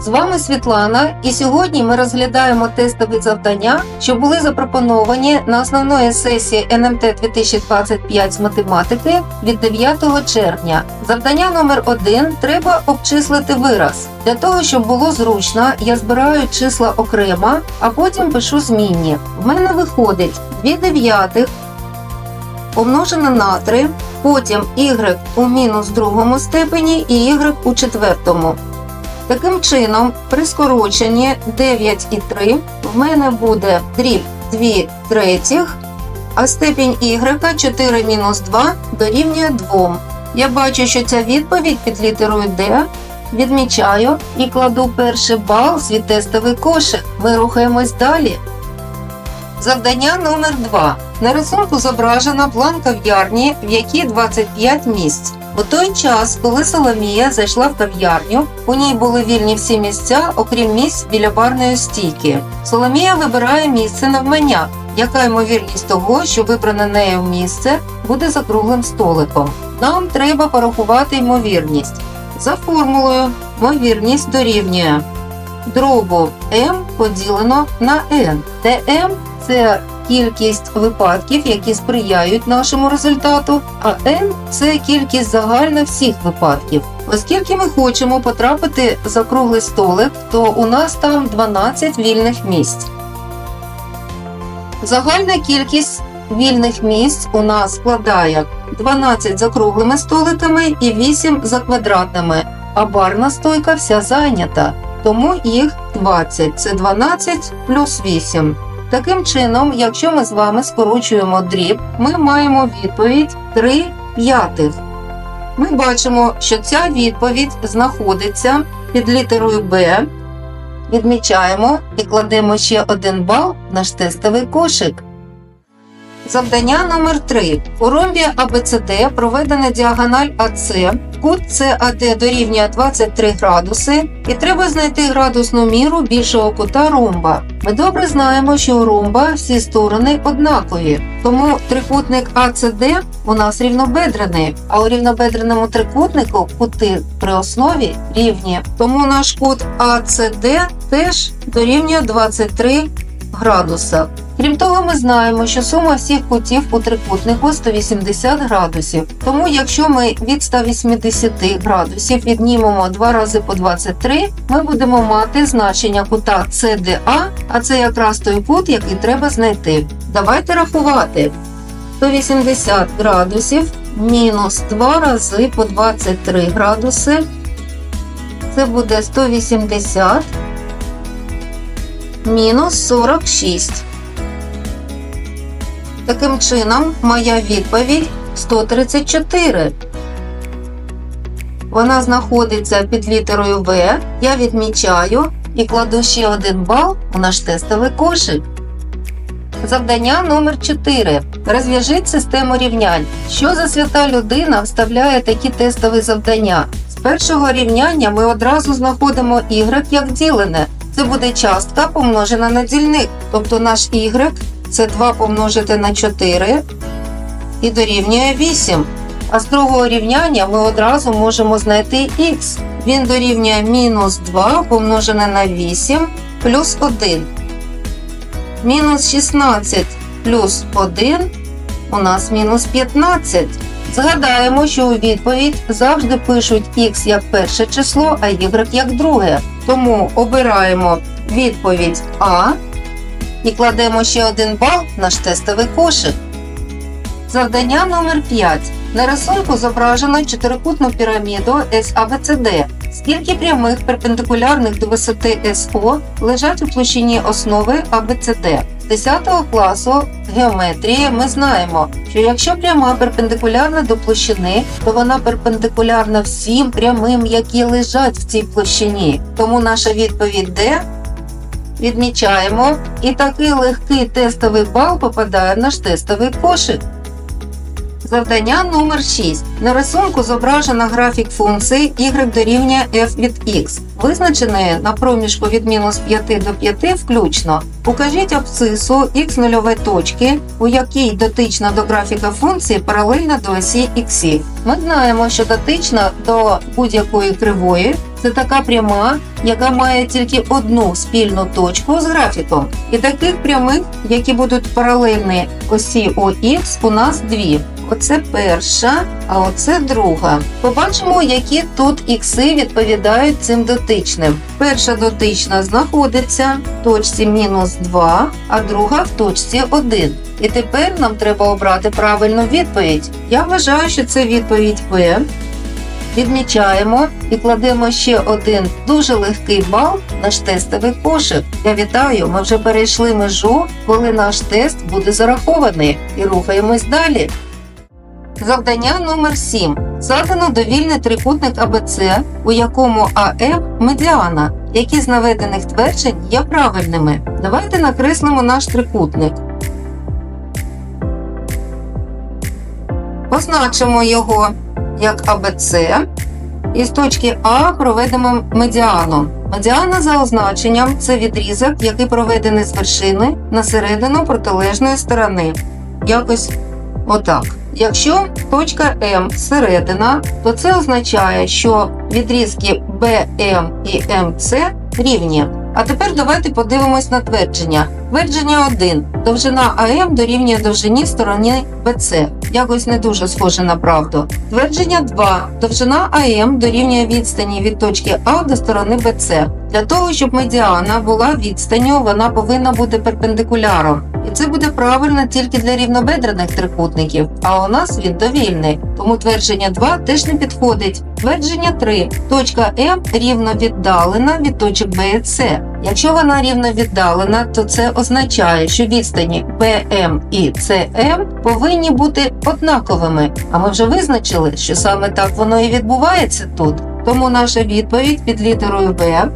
З вами Світлана, і сьогодні ми розглядаємо тестові завдання, що були запропоновані на основної сесії НМТ 2025 з математики від 9 червня. Завдання номер 1 треба обчислити вираз. Для того, щоб було зручно, я збираю числа окремо, а потім пишу змінні. В мене виходить 2 дев'ятих помножено на 3, потім y у мінус другому степені і y у четвертому. Таким чином, при скороченні 9 і 3 в мене буде дріб 2 третіх, а степінь y 4 мінус 2 дорівнює 2. Я бачу, що ця відповідь під літерою D. Відмічаю і кладу перший бал в свій тестовий кошик. Ми рухаємось далі. Завдання номер 2 На рисунку зображена план кав'ярні, в якій 25 місць. У той час, коли Соломія зайшла в кав'ярню, у ній були вільні всі місця, окрім місць біля барної стійки. Соломія вибирає місце навмання. Яка ймовірність того, що вибране нею місце буде за круглим столиком? Нам треба порахувати ймовірність. За формулою ймовірність дорівнює дробу m поділено на n, де m – це кількість випадків, які сприяють нашому результату, а n – це кількість загальна всіх випадків. Оскільки ми хочемо потрапити за круглий столик, то у нас там 12 вільних місць. Загальна кількість вільних місць у нас складає 12 за круглими столиками і 8 за квадратними, а барна стойка вся зайнята, тому їх 20 це 12 плюс 8. Таким чином, якщо ми з вами скорочуємо дріб, ми маємо відповідь 3 п'ятих. Ми бачимо, що ця відповідь знаходиться під літерою Б. Відмічаємо і кладемо ще один бал в наш тестовий кошик. Завдання номер 3 У ромбі ABCD проведена діагональ АС. Кут CAD дорівнює 23 градуси, і треба знайти градусну міру більшого кута ромба. Ми добре знаємо, що у ромба всі сторони однакові, тому трикутник ACD у нас рівнобедрений, а у рівнобедреному трикутнику кути при основі рівні. Тому наш кут ACD теж дорівнює 23 градуса. Крім того, ми знаємо, що сума всіх кутів у трикутнику 180 градусів. Тому, якщо ми від 180 градусів віднімемо 2 рази по 23, ми будемо мати значення кута CDA, а це якраз той кут, який треба знайти. Давайте рахувати. 180 градусів мінус 2 рази по 23 градуси. Це буде 180 мінус 46. Таким чином, моя відповідь 134. Вона знаходиться під літерою В. Я відмічаю і кладу ще один бал у наш тестовий кошик. Завдання номер 4. Розв'яжіть систему рівнянь. Що за свята людина вставляє такі тестові завдання? З першого рівняння ми одразу знаходимо y як ділене. Це буде частка помножена на дільник, тобто наш y це 2 помножити на 4 і дорівнює 8. А з другого рівняння ми одразу можемо знайти х. Він дорівнює мінус 2 помножене на 8 плюс 1. Мінус 16 плюс 1 у нас мінус 15. Згадаємо, що у відповідь завжди пишуть х як перше число, а y як друге. Тому обираємо відповідь А і кладемо ще один бал в наш тестовий кошик. Завдання номер 5. На рисунку зображено чотирикутну піраміду SABCD. Скільки прямих перпендикулярних до висоти СО лежать у площині основи ABCD? З 10 класу геометрії ми знаємо, що якщо пряма перпендикулярна до площини, то вона перпендикулярна всім прямим, які лежать в цій площині. Тому наша відповідь Д Відмічаємо, і такий легкий тестовий бал попадає в наш тестовий кошик. Завдання номер 6. На рисунку зображено графік функції y дорівнює f від x, визначеної на проміжку від мінус 5 до 5 включно. Укажіть абсцису x нульової точки, у якій дотична до графіка функції паралельна до осі х. Ми знаємо, що дотична до будь-якої кривої це така пряма, яка має тільки одну спільну точку з графіком. І таких прямих, які будуть паралельні осі ОХ, у нас дві. Оце перша, а оце друга. Побачимо, які тут ікси відповідають цим дотичним. Перша дотична знаходиться в точці мінус 2, а друга в точці 1. І тепер нам треба обрати правильну відповідь. Я вважаю, що це відповідь В. Відмічаємо і кладемо ще один дуже легкий бал в наш тестовий кошик. Я вітаю, ми вже перейшли межу, коли наш тест буде зарахований і рухаємось далі. Завдання номер 7. Задано довільний трикутник АБЦ, у якому АМ медіана. Які з наведених тверджень є правильними. Давайте накреслимо наш трикутник. Позначимо його як АБЦ і з точки А проведемо медіану. Медіана за означенням це відрізок, який проведений з вершини на середину протилежної сторони. Якось отак. Якщо точка М середина, то це означає, що відрізки BM і MC рівні. А тепер давайте подивимось на твердження. Твердження 1. Довжина АМ дорівнює довжині сторони BC. Якось не дуже схоже на правду. Твердження 2. Довжина АМ дорівнює відстані від точки А до сторони BC. Для того, щоб медіана була відстанню, вона повинна бути перпендикуляром. І це буде правильно тільки для рівнобедрених трикутників, а у нас він довільний. Тому твердження 2 теж не підходить. Твердження 3. Точка М рівно віддалена від точок Б і С. Якщо вона рівно віддалена, то це означає, що відстані BM і CM повинні бути однаковими. А ми вже визначили, що саме так воно і відбувається тут. Тому наша відповідь під літерою В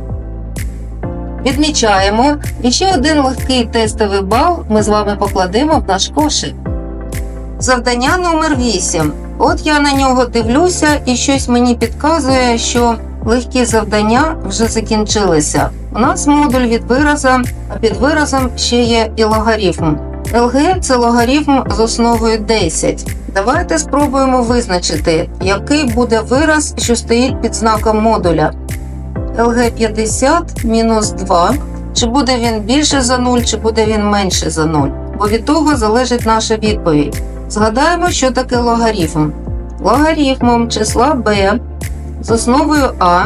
Відмічаємо і ще один легкий тестовий бал ми з вами покладемо в наш кошик. Завдання номер 8. От я на нього дивлюся, і щось мені підказує, що легкі завдання вже закінчилися. У нас модуль від вираза, а під виразом ще є і логарифм. ЛГ це логарифм з основою 10. Давайте спробуємо визначити, який буде вираз, що стоїть під знаком модуля. ЛГ 50 мінус 2. Чи буде він більше за 0, чи буде він менше за 0. Бо від того залежить наша відповідь. Згадаємо, що таке логарифм. Логарифмом числа b з основою а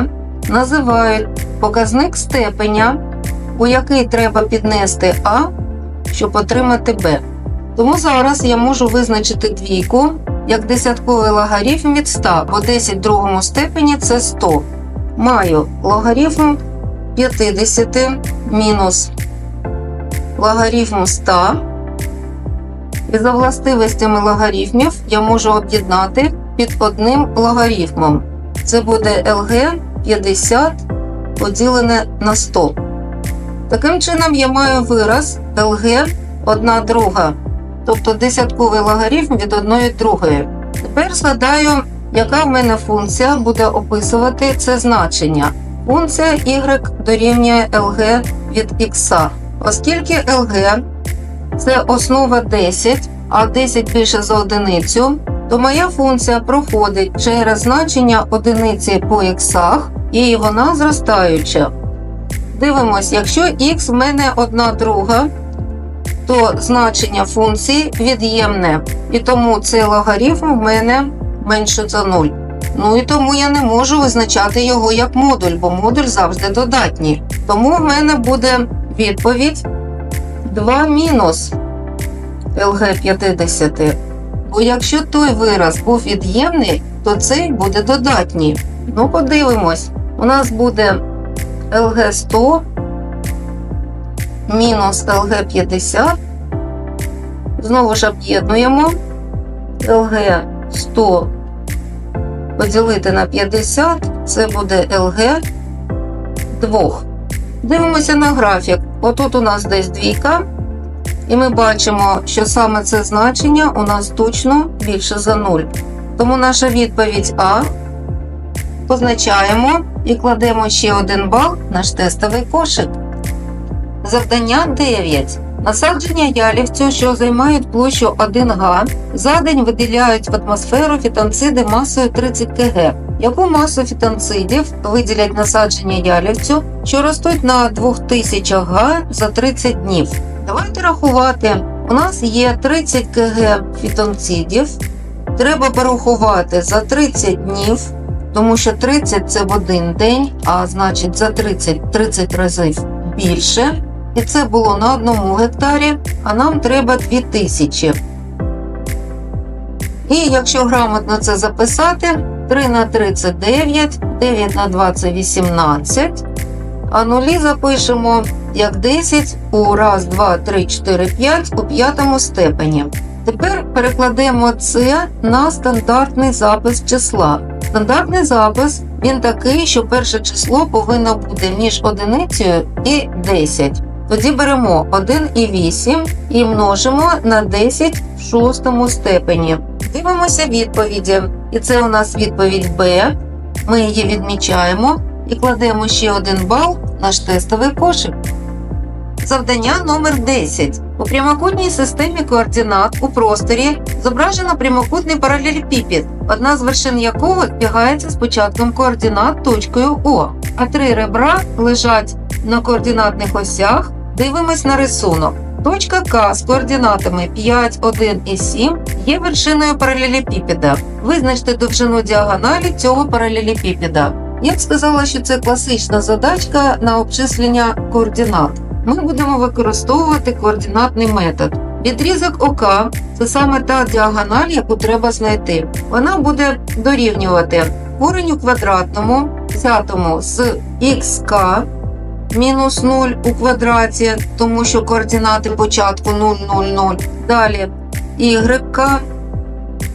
називають показник степеня, у який треба піднести а, щоб отримати b. Тому зараз я можу визначити двійку як десятковий логарифм від 100, бо 10 в другому степені це 100 маю логарифм 50 мінус логарифм 100. І за властивостями логарифмів я можу об'єднати під одним логарифмом. Це буде LG 50 поділене на 100. Таким чином, я маю вираз LG 1 друга, тобто десятковий логарифм від 1 другої. Тепер згадаю яка в мене функція буде описувати це значення. Функція y дорівнює LG від x. Оскільки LG це основа 10, а 10 більше за одиницю, то моя функція проходить через значення одиниці по x, і вона зростаюча. Дивимось, якщо x в мене одна друга, то значення функції від'ємне, і тому цей логарифм в мене менше за 0. Ну і тому я не можу визначати його як модуль, бо модуль завжди додатній. Тому в мене буде відповідь 2 мінус LG 50. Бо якщо той вираз був від'ємний, то цей буде додатній. Ну, подивимось, у нас буде LG 100 мінус LG 50. Знову ж об'єднуємо LG 100 поділити на 50, це буде ЛГ 2. Дивимося на графік. Отут у нас десь двійка. І ми бачимо, що саме це значення у нас точно більше за 0. Тому наша відповідь А. Позначаємо і кладемо ще один бал в наш тестовий кошик. Завдання 9. Насадження ялівцю, що займають площу 1 га, за день виділяють в атмосферу фітонциди масою 30 кг. Яку масу фітонцидів виділять насадження ялівцю, що ростуть на 2000 га за 30 днів? Давайте рахувати. У нас є 30 кг фітонцидів. Треба порахувати за 30 днів, тому що 30 це в один день, а значить за 30 30 разів більше. І це було на одному гектарі, а нам треба 2000. І якщо грамотно це записати, 3 на 3 це 9, 9 на 2 це 18, а нулі запишемо як 10 у раз, 2, 3, 4, 5 у п'ятому степені. Тепер перекладемо це на стандартний запис числа. Стандартний запис він такий, що перше число повинно бути між одиницею і 10. Тоді беремо 1,8 і множимо на 10 в шостому степені. Дивимося відповіді. І це у нас відповідь Б. Ми її відмічаємо і кладемо ще один бал в наш тестовий кошик. Завдання номер 10. У прямокутній системі координат у просторі зображено прямокутний паралелепіпед, одна з вершин якого збігається з початком координат точкою О, а три ребра лежать на координатних осях. Дивимось на рисунок. Точка К з координатами 5, 1 і 7 є вершиною паралелепіпеда. Визначте довжину діагоналі цього паралелепіпеда. Я б сказала, що це класична задачка на обчислення координат. Ми будемо використовувати координатний метод. Відрізок ОК це саме та діагональ, яку треба знайти. Вона буде дорівнювати кореню квадратному, взятому з xk мінус 0 у квадраті, тому що координати початку 0, 0, 0. Далі y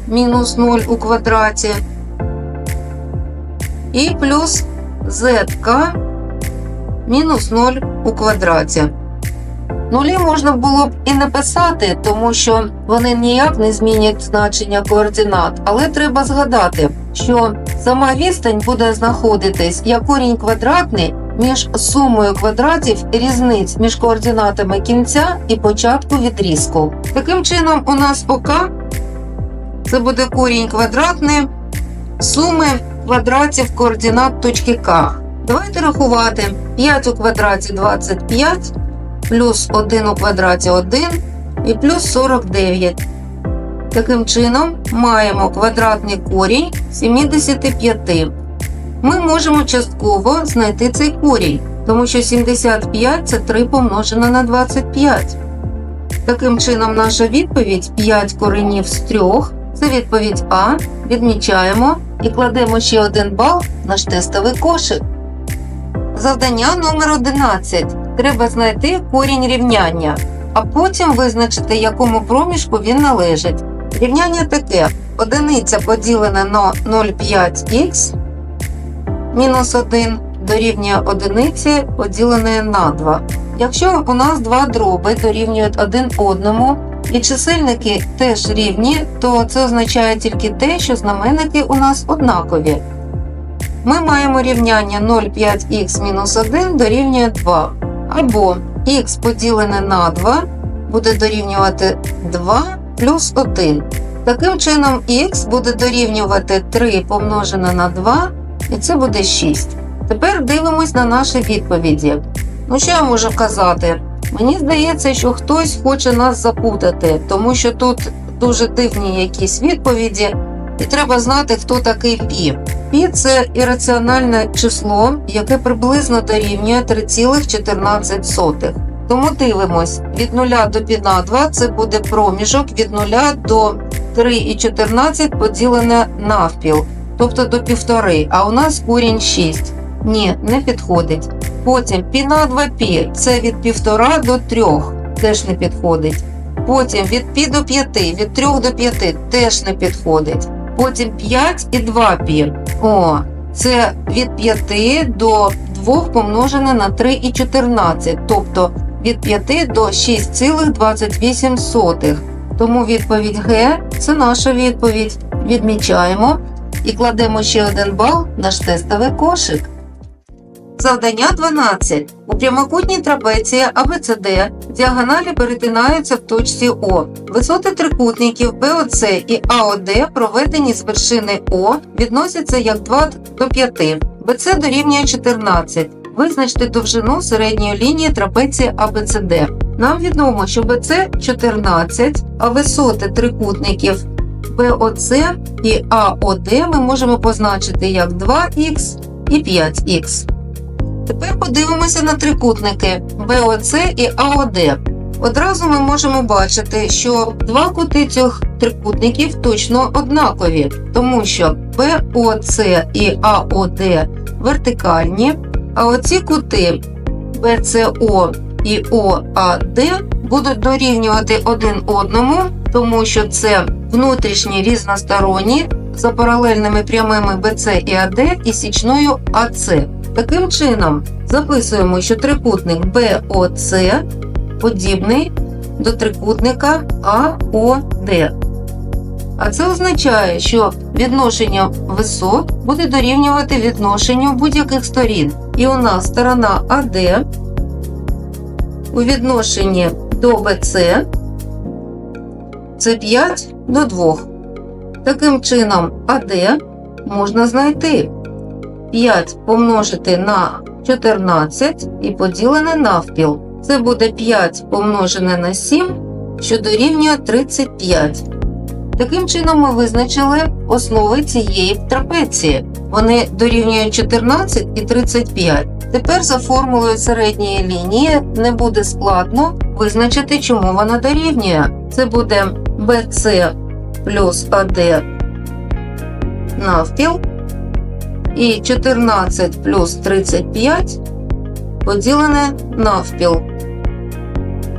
мінус 0 у квадраті. І плюс zk мінус 0 у квадраті. Нулі можна було б і не писати, тому що вони ніяк не змінять значення координат. Але треба згадати, що сама відстань буде знаходитись як корінь квадратний між сумою квадратів різниць між координатами кінця і початку відрізку. Таким чином, у нас ОК це буде корінь квадратний суми квадратів координат точки К. Давайте рахувати 5 у квадраті 25, плюс 1 у квадраті 1 і плюс 49. Таким чином, маємо квадратний корінь 75. Ми можемо частково знайти цей корінь, тому що 75 це 3 помножене на 25. Таким чином, наша відповідь 5 коренів з 3. Це відповідь А. Відмічаємо і кладемо ще один бал в наш тестовий кошик. Завдання номер 11. Треба знайти корінь рівняння, а потім визначити, якому проміжку він належить. Рівняння таке: одиниця поділена на 0,5х мінус 1 дорівнює одиниці поділене на 2. Якщо у нас два дроби дорівнюють один одному, і чисельники теж рівні, то це означає тільки те, що знаменники у нас однакові. Ми маємо рівняння 0,5х мінус 1 дорівнює 2. Або х поділене на 2 буде дорівнювати 2 плюс 1. Таким чином, х буде дорівнювати 3 помножене на 2, і це буде 6. Тепер дивимось на наші відповіді. Ну, що я можу казати? Мені здається, що хтось хоче нас запутати, тому що тут дуже дивні якісь відповіді, і треба знати, хто такий пі. Пі це ірраціональне число, яке приблизно дорівнює 3,14. Тому дивимось, від 0 до пі на 2 це буде проміжок від 0 до 3,14 поділене навпіл, тобто до півтори, а у нас корінь 6. Ні, не підходить. Потім пі на 2 пі це від 1,5 до 3, теж не підходить. Потім від пі до 5, від 3 до 5 теж не підходить. Потім 5 і 2 пі. О, це від 5 до 2 помножене на 3 і 14, тобто від 5 до 6,28. Тому відповідь Г це наша відповідь. Відмічаємо і кладемо ще один бал наш тестовий кошик. Завдання 12. У прямокутній трапеції АБЦД діагоналі перетинаються в точці О. Висоти трикутників БОЦ і АОД, проведені з вершини О, відносяться як 2 до 5. БЦ дорівнює 14. Визначте довжину середньої лінії трапеції АБЦД. Нам відомо, що БЦ 14, а висоти трикутників БОЦ і АОД ми можемо позначити як 2х і 5х. Тепер подивимося на трикутники БОЦ і АОД. Одразу ми можемо бачити, що два кути цих трикутників точно однакові, тому що БОЦ і АОД вертикальні, а оці кути БЦО і ОАД будуть дорівнювати один одному, тому що це внутрішні різносторонні за паралельними прямими БЦ і АД і січною АЦ. Таким чином, записуємо, що трикутник БОЦ подібний до трикутника АОД. А це означає, що відношення висот буде дорівнювати відношенню будь-яких сторін. І у нас сторона АД у відношенні до БЦ це 5 до 2. Таким чином, АД можна знайти 5 помножити на 14 і поділене навпіл. Це буде 5 помножене на 7, що дорівнює 35. Таким чином ми визначили основи цієї трапеції. Вони дорівнюють 14 і 35. Тепер за формулою середньої лінії не буде складно визначити, чому вона дорівнює. Це буде BC плюс AD навпіл і 14 плюс 35 поділене навпіл.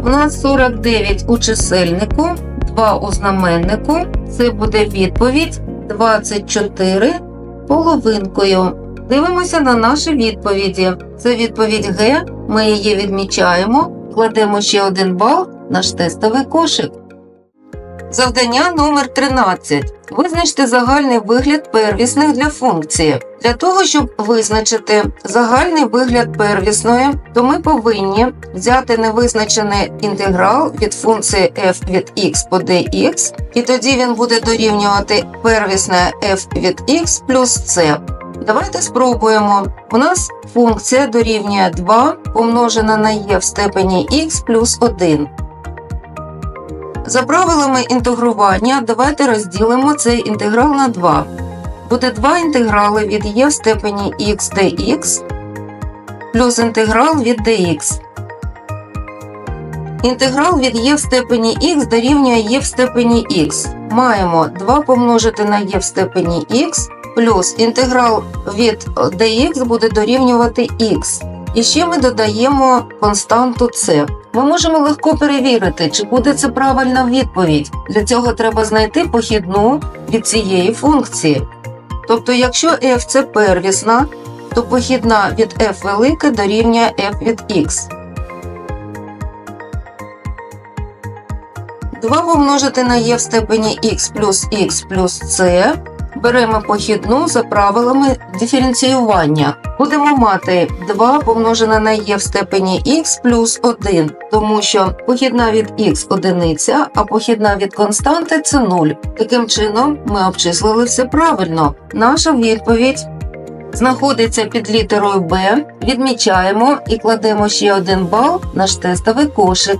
У нас 49 у чисельнику, 2 у знаменнику. Це буде відповідь 24 половинкою. Дивимося на наші відповіді. Це відповідь Г. Ми її відмічаємо, кладемо ще один бал наш тестовий кошик. Завдання номер 13. Визначте загальний вигляд первісних для функції. Для того, щоб визначити загальний вигляд первісної, то ми повинні взяти невизначений інтеграл від функції f від x по dx, і тоді він буде дорівнювати первісне f від x плюс c. Давайте спробуємо. У нас функція дорівнює 2 помножена на e в степені x плюс 1. За правилами інтегрування давайте розділимо цей інтеграл на 2. Буде два інтеграли від e в степені x dx плюс інтеграл від dx. Інтеграл від e в степені x дорівнює e в степені x. Маємо 2 помножити на e в степені x плюс інтеграл від dx буде дорівнювати x. І ще ми додаємо константу c. Ми можемо легко перевірити, чи буде це правильна відповідь. Для цього треба знайти похідну від цієї функції. Тобто, якщо f це первісна, то похідна від f велике дорівнює f від x. 2 помножити на e в степені x плюс x плюс c. Беремо похідну за правилами диференціювання. Будемо мати 2 помножене на e в степені x плюс 1, тому що похідна від x одиниця, а похідна від константи це 0. Таким чином, ми обчислили все правильно. Наша відповідь знаходиться під літерою B. Відмічаємо і кладемо ще один бал наш тестовий кошик.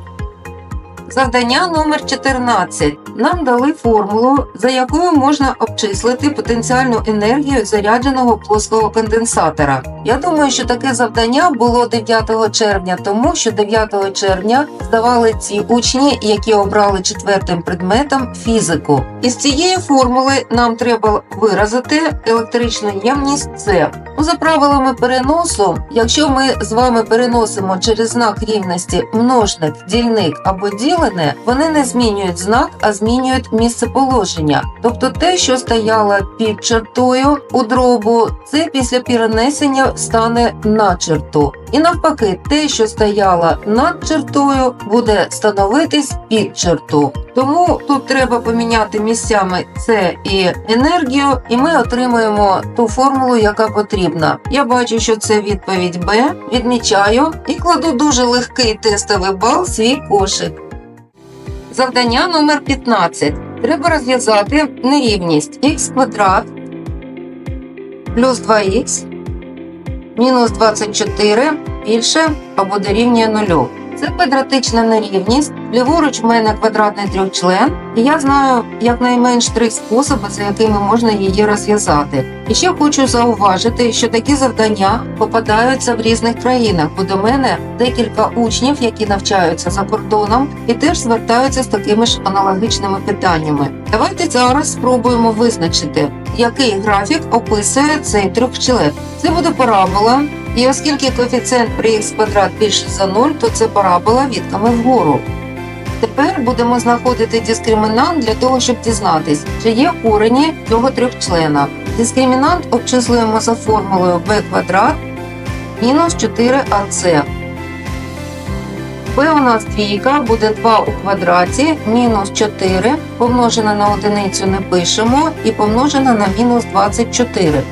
Завдання номер 14. Нам дали формулу, за якою можна обчислити потенціальну енергію зарядженого плоского конденсатора. Я думаю, що таке завдання було 9 червня, тому що 9 червня здавали ці учні, які обрали четвертим предметом фізику. Із цієї формули нам треба виразити електричну ємність С. Ну, За правилами переносу, якщо ми з вами переносимо через знак рівності множник, дільник або ділене, вони не змінюють знак, а змінюють місцеположення. Тобто те, що стояло під чертою у дробу, це після перенесення стане на черту. І навпаки, те, що стояло над чертою, буде становитись під черту. Тому тут треба поміняти місцями це і енергію, і ми отримуємо ту формулу, яка потрібна. Я бачу, що це відповідь Б. Відмічаю і кладу дуже легкий тестовий бал в свій кошик. Завдання номер 15. Треба розв'язати нерівність х квадрат плюс 2х мінус 24 більше або дорівнює 0. Це квадратична нерівність. Ліворуч в мене квадратний трьохчлен, і я знаю якнайменш три способи, за якими можна її розв'язати. І ще хочу зауважити, що такі завдання попадаються в різних країнах, бо до мене декілька учнів, які навчаються за кордоном, і теж звертаються з такими ж аналогічними питаннями. Давайте зараз спробуємо визначити, який графік описує цей трьохчлен. Це буде парабола, і оскільки коефіцієнт при х квадрат більше за 0, то це парабола відками вгору. Тепер будемо знаходити дискримінант для того, щоб дізнатись, чи є корені цього трьохчлена. Дискримінант обчислюємо за формулою b квадрат мінус 4ac. b у нас двійка, буде 2 у квадраті, мінус 4, помножене на одиницю не пишемо і помножене на мінус 24.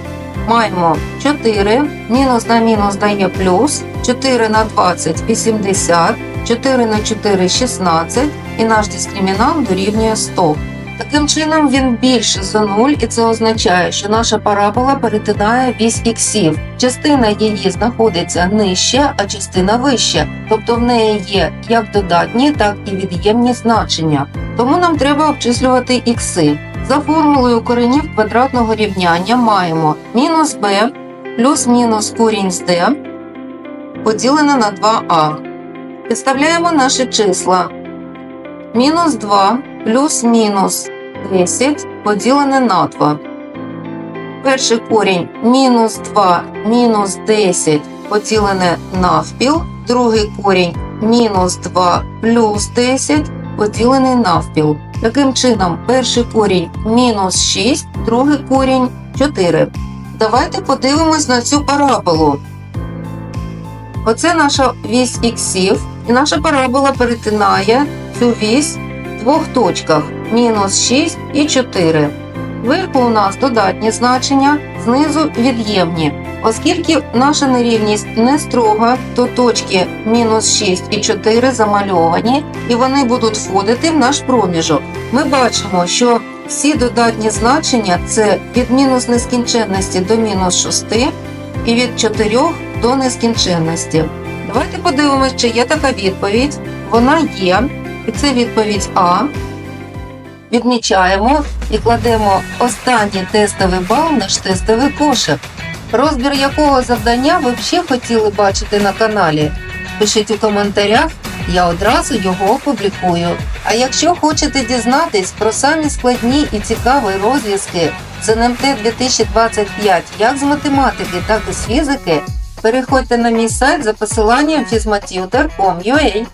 Маємо 4, мінус на мінус дає плюс, 4 на 20 – 80, 4 на 4 – 16, і наш дискримінант дорівнює 100. Таким чином він більше за 0, і це означає, що наша парабола перетинає вісь іксів. Частина її знаходиться нижче, а частина вище, тобто в неї є як додатні, так і від'ємні значення. Тому нам треба обчислювати ікси. За формулою коренів квадратного рівняння маємо мінус b плюс мінус корінь з d поділене на 2а. Підставляємо наші числа. Мінус 2 плюс мінус 10 поділене на 2. Перший корінь мінус 2 мінус 10 поділене навпіл. Другий корінь мінус 2 плюс 10 поділений навпіл. Таким чином, перший корінь мінус 6, другий корінь 4. Давайте подивимось на цю параболу. Оце наша вісь іксів, і наша парабола перетинає цю вісь в двох точках мінус 6 і 4. Вверху у нас додатні значення, знизу від'ємні. Оскільки наша нерівність не строга, то точки мінус 6 і 4 замальовані, і вони будуть входити в наш проміжок. Ми бачимо, що всі додатні значення це від мінус нескінченності до мінус 6 і від 4 до нескінченності. Давайте подивимось, чи є така відповідь. Вона є, і це відповідь А. Відмічаємо і кладемо останній тестовий бал в наш тестовий кошик. Розбір якого завдання ви б ще хотіли бачити на каналі? Пишіть у коментарях, я одразу його опублікую. А якщо хочете дізнатись про самі складні і цікаві розв'язки з НМТ 2025 як з математики, так і з фізики, переходьте на мій сайт за посиланням fizmatutor.com.ua.